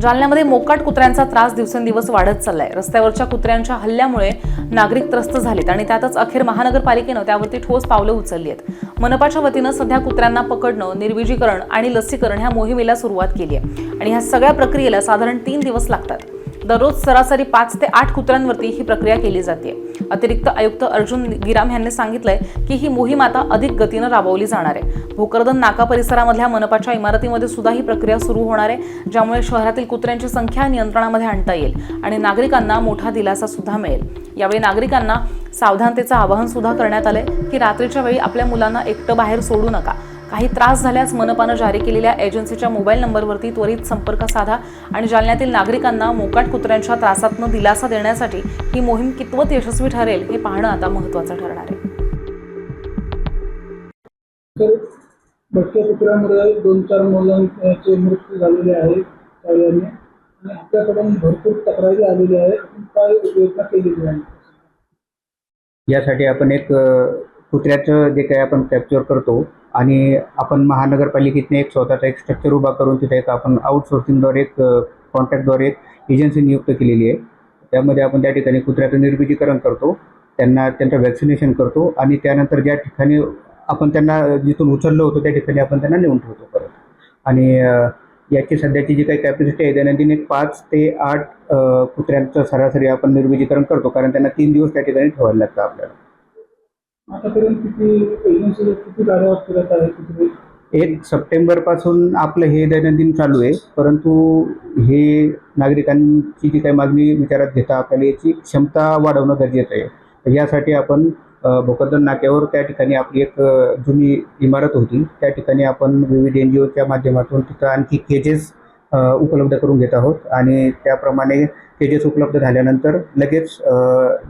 जालन्यामध्ये मोकाट कुत्र्यांचा त्रास दिवसेंदिवस वाढत चाललाय. रस्त्यावरच्या कुत्र्यांच्या हल्ल्यामुळे नागरिक त्रस्त झालेत आणि त्यातच अखेर महानगरपालिकेनं त्यावरती ठोस पावलं उचलली आहेत. मनपाच्या वतीनं सध्या कुत्र्यांना पकडणं निर्विजीकरण आणि लसीकरण ह्या मोहिमेला सुरुवात केली आहे. आणि ह्या सगळ्या प्रक्रियेला साधारण तीन दिवस लागतात. दररोज सरासरी पाच ते आठ कुत्र्यांवरती ही प्रक्रिया केली जाते. अतिरिक्त आयुक्त अर्जुन गिराम यांनी सांगितलंय की ही मोहीम आता अधिक गतीनं राबवली जाणार आहे. भोकरदन नाका परिसरामधल्या मनपाच्या इमारतीमध्ये सुद्धा ही प्रक्रिया सुरू होणार आहे ज्यामुळे शहरातील कुत्र्यांची संख्या नियंत्रणामध्ये आणता येईल आणि नागरिकांना मोठा दिलासा सुद्धा मिळेल. यावेळी नागरिकांना सावधानतेचं आवाहन सुद्धा करण्यात आलंय की रात्रीच्या वेळी आपल्या मुलांना एकटं बाहेर सोडू नका. काही त्रास झाल्यास मनपानं जारी केलेल्या एजन्सीच्या मोबाईल नंबरवरती त्वरित संपर्क साधा आणि जालन्यातील नागरिकांना मोकाट कुत्र्यांच्या त्रासातनं दिलासा देण्यासाठी ही मोहीम कितवत यशस्वी ठरेल हे पाहणं आता महत्त्वाचं ठरणार आहे. भटक्या कुत्र्यामुळे दोन चार मुलांचे मृत्यू झालेले आहेत आणि आपल्याकडून भरपूर तक्रारी आलेल्या आहेत आपण काय उपाययोजना केलेली आहे? यासाठी आपण एक कुत्र्याचं जे काही आपण कॅप्चर करतो आणि आपण महानगरपालिकेतने एक स्वतःचा एक स्ट्रक्चर उभा करून तिथे एक आपण आउटसोर्सिंगद्वारे एक कॉन्ट्रॅक्टद्वारे एक एजन्सी नियुक्त केलेली आहे. त्यामध्ये आपण त्या ठिकाणी कुत्र्याचं निर्बीजीकरण करतो त्यांना त्यांचं वॅक्सिनेशन करतो आणि त्यानंतर ज्या ठिकाणी आपण त्यांना जिथून उचललो होतो त्या ठिकाणी आपण त्यांना नेऊन ठेवतो परत. आणि याची सध्याची जी काही कॅपॅसिटी आहे दैनंदिन एक पाच ते आठ कुत्र्यांचं सरासरी आपण निर्बीजीकरण करतो कारण त्यांना तीन दिवस त्या ठिकाणी ठेवायला लागतं आपल्याला. आतापर्यंत किती एजन्सी किती गाड्या करत आहे कुत्रे एक सप्टेंबरपासून आपलं हे दैनंदिन चालू आहे परंतु हे नागरिकांची जी काही मागणी विचारात घेता आपल्याला याची क्षमता वाढवणं गरजेचं आहे. तर यासाठी आपण भोकरदन नाक्यावर त्या ठिकाणी आपली एक जुनी इमारत होती. त्या ठिकाणी आपण विविध एन जी ओच्या माध्यमातून तिथं आणखी केजेस उपलब्ध करून घेत आहोत. आणि त्याप्रमाणे केजेस उपलब्ध झाल्यानंतर लगेच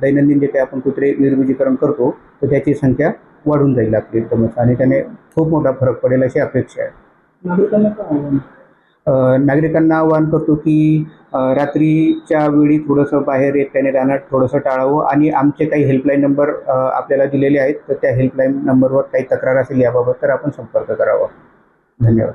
दैनंदिन जे काही आपण कुत्रे निर्बीजीकरण करतो तर त्याची संख्या वाढून जाईल आपली एकदमच. आणि त्याने खूप मोठा फरक पडेल अशी अपेक्षा आहे. नागरिकांना नागरिकांना आवाहन करतो की रात्रीच्या वेळी थोडंसं बाहेर एकट्याने राहणं थोडंसं टाळावं. आणि आमचे काही हेल्पलाईन नंबर आपल्याला दिलेले आहेत तर त्या हेल्पलाईन नंबरवर काही तक्रार असेल याबाबत तर आपण संपर्क करावा. धन्यवाद.